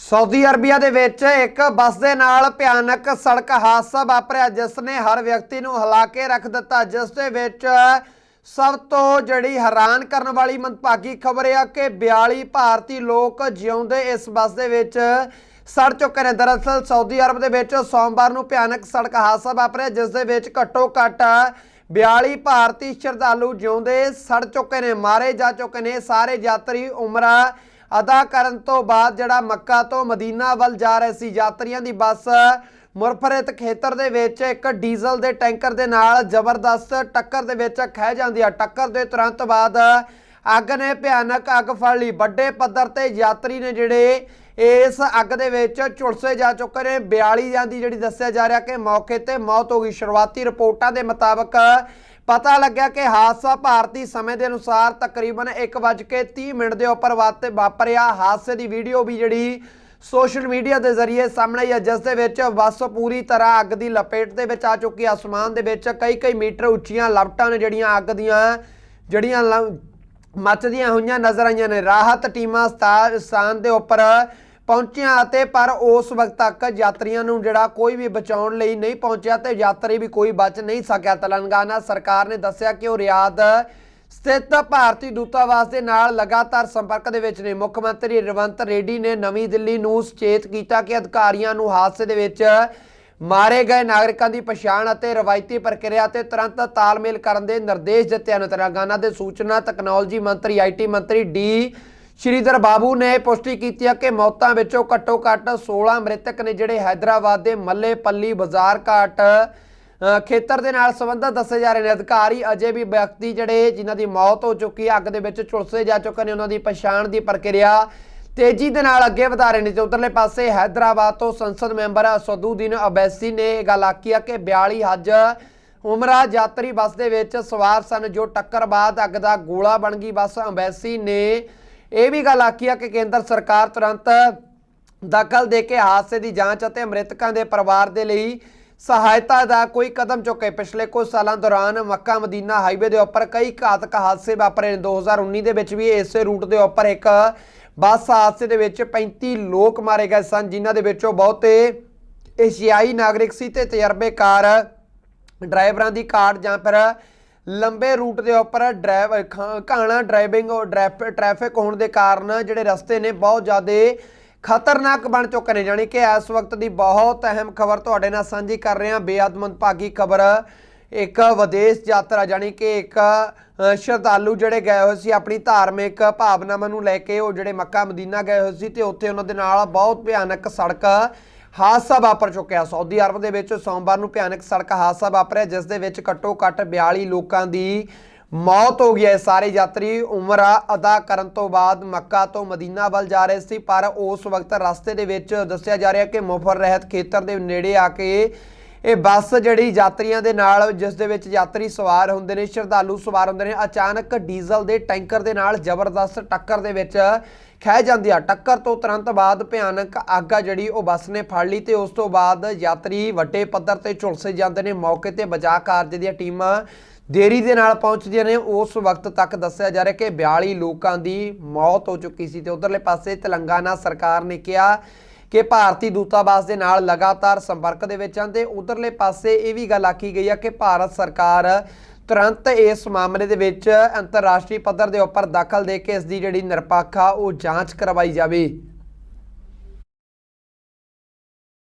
Saudi Arabia ਦੇ ਵਿੱਚ ਇੱਕ ਬੱਸ ਦੇ ਨਾਲ ਭਿਆਨਕ ਸੜਕ ਹਾਦਸਾ ਵਾਪਰਿਆ ਜਿਸ ਨੇ ਹਰ ਵਿਅਕਤੀ ਨੂੰ ਹਿਲਾ ਕੇ ਰੱਖ ਦਿੱਤਾ, ਜਿਸ ਦੇ ਵਿੱਚ ਸਭ ਤੋਂ ਜਿਹੜੀ ਹੈਰਾਨ ਕਰਨ ਵਾਲੀ ਮੰਦਭਾਗੀ ਖਬਰ ਇਹ ਆ ਕਿ 42 ਭਾਰਤੀ ਲੋਕ ਜਿਉਂਦੇ ਇਸ ਬੱਸ ਦੇ ਵਿੱਚ ਸੜ ਚੁੱਕੇ ਨੇ। ਦਰਅਸਲ ਸਾਊਦੀ ਅਰਬ ਦੇ ਵਿੱਚ ਸੋਮਵਾਰ ਨੂੰ ਭਿਆਨਕ ਸੜਕ ਹਾਦਸਾ ਵਾਪਰਿਆ, ਜਿਸ ਦੇ ਵਿੱਚ ਘੱਟੋ ਘੱਟ 42 ਭਾਰਤੀ ਸ਼ਰਧਾਲੂ ਜਿਉਂਦੇ ਸੜ ਚੁੱਕੇ ਨੇ, ਮਾਰੇ ਜਾ ਚੁੱਕੇ ਨੇ, ਸਾਰੇ ਯਾਤਰੀ ਉਮਰਾ ਅਦਾ ਕਰਨ ਤੋਂ ਬਾਅਦ ਜਿਹੜਾ ਮੱਕਾ ਤੋਂ ਮਦੀਨਾ ਵੱਲ ਜਾ ਰਹੇ ਸੀ ਯਾਤਰੀਆਂ ਦੀ ਬੱਸ ਮੁਰਫਰਤ ਖੇਤਰ ਦੇ ਵਿੱਚ ਇੱਕ ਡੀਜ਼ਲ ਦੇ ਟੈਂਕਰ ਦੇ ਨਾਲ ਜ਼ਬਰਦਸਤ ਟੱਕਰ ਦੇ ਵਿੱਚ ਖਹਿ ਜਾਂਦੀ ਆ। ਟੱਕਰ ਦੇ ਤੁਰੰਤ ਬਾਅਦ ਅੱਗ ਨੇ ਭਿਆਨਕ ਅੱਗ ਫੜ ਲਈ। ਵੱਡੇ ਪੱਧਰ ਤੇ ਯਾਤਰੀ ਨੇ ਜਿਹੜੇ ਇਸ ਅੱਗ ਦੇ ਵਿੱਚ ਝੁਲਸੇ ਜਾ ਚੁੱਕੇ ਨੇ। 42 ਜਾਂ ਦੀ ਜਿਹੜੀ ਦੱਸਿਆ ਜਾ ਰਿਹਾ ਕਿ ਮੌਕੇ ਤੇ ਮੌਤ ਹੋ ਗਈ। ਸ਼ੁਰੂਆਤੀ ਰਿਪੋਰਟਾਂ ਦੇ ਮੁਤਾਬਕ ਪਤਾ ਲੱਗਿਆ ਕਿ ਹਾਦਸਾ ਭਾਰਤੀ ਸਮੇਂ ਦੇ ਅਨੁਸਾਰ ਤਕਰੀਬਨ 1:30 ਮਿੰਟ ਦੇ ਉੱਪਰ ਵਾਤੇ ਵਾਪਰਿਆ। ਹਾਦਸੇ ਦੀ ਵੀਡੀਓ ਵੀ ਜਿਹੜੀ ਸੋਸ਼ਲ ਮੀਡੀਆ ਦੇ ਜ਼ਰੀਏ ਸਾਹਮਣੇ ਆਈ ਹੈ, ਜਿਸ ਦੇ ਵਿੱਚ ਬੱਸ ਪੂਰੀ ਤਰ੍ਹਾਂ ਅੱਗ ਦੀ ਲਪੇਟ ਦੇ ਵਿੱਚ ਆ ਚੁੱਕੀ ਹੈ। ਅਸਮਾਨ ਦੇ ਵਿੱਚ ਕਈ ਕਈ ਮੀਟਰ ਉੱਚੀਆਂ ਲਪਟਾਂ ਨੇ ਜਿਹੜੀਆਂ ਅੱਗ ਦੀਆਂ, ਜਿਹੜੀਆਂ ਲ- ਮੱਚਦੀਆਂ ਹੋਈਆਂ ਨਜ਼ਰ ਆਈਆਂ ਨੇ। ਰਾਹਤ ਟੀਮਾਂ ਸਥਾ- ਸਥਾਨ ਦੇ ਉੱਪਰ ਪਹੁੰਚਿਆ ਅਤੇ ਪਰ ਉਸ ਵਕਤ ਤੱਕ ਯਾਤਰੀਆਂ ਨੂੰ ਜਿਹੜਾ ਕੋਈ ਵੀ ਬਚਾਉਣ ਲਈ ਨਹੀਂ ਪਹੁੰਚਿਆ ਤੇ ਯਾਤਰੀ ਵੀ ਕੋਈ ਬਚ ਨਹੀਂ ਸਕਿਆ। ਤੇਲੰਗਾਨਾ ਸਰਕਾਰ ਨੇ ਦੱਸਿਆ ਕਿ ਉਹ ਰਿਆਦ ਸਥਿਤ ਭਾਰਤੀ ਦੂਤਾਵਾਸ ਦੇ ਨਾਲ ਲਗਾਤਾਰ ਸੰਪਰਕ ਦੇ ਵਿੱਚ ਨੇ। ਮੁੱਖ ਮੰਤਰੀ ਰਵੰਤ ਰੈਡੀ ਨੇ ਨਵੀਂ ਦਿੱਲੀ ਨੂੰ ਸੁਚੇਤ ਕੀਤਾ ਕਿ ਅਧਿਕਾਰੀਆਂ ਨੂੰ ਹਾਦਸੇ ਦੇ ਵਿੱਚ ਮਾਰੇ ਗਏ ਨਾਗਰਿਕਾਂ ਦੀ ਪਛਾਣ ਅਤੇ ਰਵਾਇਤੀ ਪ੍ਰਕਿਰਿਆ ਤੇ ਤੁਰੰਤ ਤਾਲਮੇਲ ਕਰਨ ਦੇ ਨਿਰਦੇਸ਼ ਦਿੱਤੇ ਹਨ। ਤੇਲੰਗਾਨਾ ਦੇ ਸੂਚਨਾ ਤਕਨਾਲੋਜੀ ਮੰਤਰੀ ਆਈਟੀ ਮੰਤਰੀ ਡੀ ਸ਼੍ਰੀਧਰ ਬਾਬੂ ਨੇ ਪੁਸ਼ਟੀ ਕੀਤੀ ਹੈ ਕਿ ਮੌਤਾਂ ਵਿੱਚੋਂ ਘੱਟੋ-ਘੱਟ 16 ਮ੍ਰਿਤਕ ਨੇ ਜਿਹੜੇ ਹైదరాబాద్ ਦੇ ਮੱਲੇ ਪੱਲੀ ਬਾਜ਼ਾਰ ਘਾਟ ਖੇਤਰ ਦੇ ਨਾਲ ਸੰਬੰਧਤ ਦੱਸੇ ਜਾ ਰਹੇ ਨੇ। ਅਧਿਕਾਰੀ ਅਜੇ ਵੀ ਵਿਅਕਤੀ ਜਿਹੜੇ ਜਿਨ੍ਹਾਂ ਦੀ ਮੌਤ ਹੋ ਚੁੱਕੀ ਹੈ ਅੱਗ ਦੇ ਵਿੱਚ ਝੁਲਸੇ ਜਾ ਚੁੱਕੇ ਨੇ, ਉਹਨਾਂ ਦੀ ਪਛਾਣ ਦੀ ਪ੍ਰਕਿਰਿਆ ਤੇਜ਼ੀ ਦੇ ਨਾਲ ਅੱਗੇ ਵਧਾ ਰਹੇ ਨੇ। ਤੇ ਉਧਰਲੇ ਪਾਸੇ ਹైదరాబాద్ ਤੋਂ ਸੰਸਦ ਮੈਂਬਰ ਅਸਦੂਦੀਨ ਅਬੈਸੀ ਨੇ ਇਹ ਗੱਲ ਆਖੀ ਆ ਕਿ 42 ਹੱਜ ਉਮਰਾ ਯਾਤਰੀ ਬੱਸ ਦੇ ਵਿੱਚ ਸਵਾਰ ਸਨ, ਜੋ ਟੱਕਰ ਬਾਅਦ ਅੱਗ ਦਾ ਗੋਲਾ ਬਣ ਗਈ। ਬੱਸ ਅਬੈਸੀ ਨੇ ਇਹ ਵੀ ਗੱਲ ਆਖੀ ਆ ਕਿ ਕੇਂਦਰ ਸਰਕਾਰ ਤੁਰੰਤ ਦਖਲ ਦੇ ਕੇ ਹਾਦਸੇ ਦੀ ਜਾਂਚ ਅਤੇ ਮ੍ਰਿਤਕਾਂ ਦੇ ਪਰਿਵਾਰ ਦੇ ਲਈ ਸਹਾਇਤਾ ਦਾ ਕੋਈ ਕਦਮ ਚੁੱਕੇ। ਪਿਛਲੇ ਕੁਝ ਸਾਲਾਂ ਦੌਰਾਨ ਮੱਕਾ ਮਦੀਨਾ ਹਾਈਵੇ ਦੇ ਉੱਪਰ ਕਈ ਘਾਤਕ ਹਾਦਸੇ ਵਾਪਰੇ ਨੇ। 2019 ਦੇ ਵਿੱਚ ਵੀ ਇਸੇ ਰੂਟ ਦੇ ਉੱਪਰ ਇੱਕ ਬੱਸ ਹਾਦਸੇ ਦੇ ਵਿੱਚ 35 ਲੋਕ ਮਾਰੇ ਗਏ ਸਨ, ਜਿਨ੍ਹਾਂ ਦੇ ਵਿੱਚੋਂ ਬਹੁਤੇ ਏਸ਼ੀਆਈ ਨਾਗਰਿਕ ਸੀ ਤੇ ਤਜਰਬੇਕਾਰ ਡਰਾਈਵਰਾਂ ਦੀ ਘਾਟ ਜਾਂ ਫਿਰ ਲੰਬੇ ਰੂਟ ਦੇ ਉੱਪਰ ਡਰਾਈਵ, ਖਾ- ਘਾਣਾ ਡਰਾਈਵਿੰਗ ਟ੍ਰੈਫਿਕ ਹੋਣ ਦੇ ਕਾਰਨ ਜਿਹੜੇ ਰਸਤੇ ਨੇ ਬਹੁਤ ਜ਼ਿਆਦਾ ਖਤਰਨਾਕ ਬਣ ਚੁੱਕੇ ਨੇ। ਜਾਣੀ ਕਿ ਇਸ ਵਕਤ ਦੀ ਬਹੁਤ ਅਹਿਮ ਖਬਰ ਤੁਹਾਡੇ ਨਾਲ ਸਾਂਝੀ ਕਰ ਰਹੇ ਹਾਂ ਬੇਅਦ ਮੰਦਭਾਗੀ ਖਬਰ, ਇੱਕ ਵਿਦੇਸ਼ ਯਾਤਰਾ, ਜਾਣੀ ਕਿ ਇੱਕ ਸ਼ਰਧਾਲੂ ਜਿਹੜੇ ਗਏ ਹੋਏ ਸੀ ਆਪਣੀ ਧਾਰਮਿਕ ਭਾਵਨਾਵਾਂ ਨੂੰ ਲੈ ਕੇ, ਉਹ ਜਿਹੜੇ ਮੱਕਾ ਮਦੀਨਾ ਗਏ ਹੋਏ ਸੀ ਤੇ ਉੱਥੇ ਉਹਨਾਂ ਦੇ ਨਾਲ ਬਹੁਤ ਭਿਆਨਕ ਸੜਕ ਹਾਦਸਾ ਵਾਪਰ ਚੁੱਕਿਆ। ਸਾਊਦੀ ਅਰਬ ਦੇ ਵਿੱਚ ਸੋਮਵਾਰ ਨੂੰ ਭਿਆਨਕ ਸੜਕ ਹਾਦਸਾ ਵਾਪਰਿਆ, ਜਿਸ ਦੇ ਵਿੱਚ ਘੱਟੋ ਘੱਟ 42 ਲੋਕਾਂ ਦੀ ਮੌਤ ਹੋ ਗਈ ਹੈ। ਸਾਰੇ ਯਾਤਰੀ ਉਮਰਾ ਅਦਾ ਕਰਨ ਤੋਂ ਬਾਅਦ ਮੱਕਾ ਤੋਂ ਮਦੀਨਾ ਵੱਲ ਜਾ ਰਹੇ ਸੀ, ਪਰ ਉਸ ਵਕਤ ਰਸਤੇ ਦੇ ਵਿੱਚ ਦੱਸਿਆ ਜਾ ਰਿਹਾ ਕਿ ਮੁਫਰ ਰਹਿਤ ਖੇਤਰ ਦੇ ਨੇੜੇ ਆ ਕੇ ਇਹ ਬੱਸ ਜਿਹੜੀ ਯਾਤਰੀਆਂ ਦੇ ਨਾਲ, ਜਿਸ ਦੇ ਵਿੱਚ ਯਾਤਰੀ ਸਵਾਰ ਹੁੰਦੇ ਨੇ, ਸ਼ਰਧਾਲੂ ਸਵਾਰ ਹੁੰਦੇ ਨੇ, ਅਚਾਨਕ ਡੀਜ਼ਲ ਦੇ ਟੈਂਕਰ ਦੇ ਨਾਲ ਜ਼ਬਰਦਸਤ ਟੱਕਰ ਦੇ ਵਿੱਚ ਖਹਿ ਜਾਂਦੀ ਆ। ਟੱਕਰ ਤੋਂ ਤੁਰੰਤ ਬਾਅਦ ਭਿਆਨਕ ਅੱਗ ਆ ਜਿਹੜੀ, ਉਹ ਬੱਸ ਨੇ ਫੜ ਲਈ ਤੇ ਉਸ ਤੋਂ ਬਾਅਦ ਯਾਤਰੀ ਵੱਡੇ ਪੱਧਰ ਤੇ ਝੁਲਸੇ ਜਾਂਦੇ ਨੇ। ਮੌਕੇ ਤੇ ਬਚਾਅ ਕਾਰਜ ਦੀਆਂ ਟੀਮਾਂ ਦੇਰੀ ਦੇ ਨਾਲ ਪਹੁੰਚਦੀਆਂ ਨੇ। ਉਸ ਵਕਤ ਤੱਕ ਦੱਸਿਆ ਜਾ ਰਿਹਾ ਕਿ 42 ਲੋਕਾਂ ਦੀ ਮੌਤ ਹੋ ਚੁੱਕੀ ਸੀ ਤੇ ਉਧਰਲੇ ਪਾਸੇ ਤੇਲੰਗਾਨਾ ਸਰਕਾਰ ਨੇ ਕਿਹਾ ਕਿ ਭਾਰਤੀ ਦੂਤਾਵਾਸ ਦੇ ਨਾਲ ਲਗਾਤਾਰ ਸੰਪਰਕ ਦੇ ਵਿੱਚ ਹਨ ਤੇ ਉਧਰਲੇ ਪਾਸੇ ਇਹ ਵੀ ਗੱਲ ਆਖੀ ਗਈ ਆ ਕਿ ਭਾਰਤ ਸਰਕਾਰ ਤੁਰੰਤ ਇਸ ਮਾਮਲੇ ਦੇ ਵਿੱਚ ਅੰਤਰਰਾਸ਼ਟਰੀ ਪੱਧਰ ਦੇ ਉੱਪਰ ਦਖਲ ਦੇ ਕੇ ਇਸ ਦੀ ਜਿਹੜੀ ਨਿਰਪੱਖ ਆ, ਉਹ ਜਾਂਚ ਕਰਵਾਈ ਜਾਵੇ।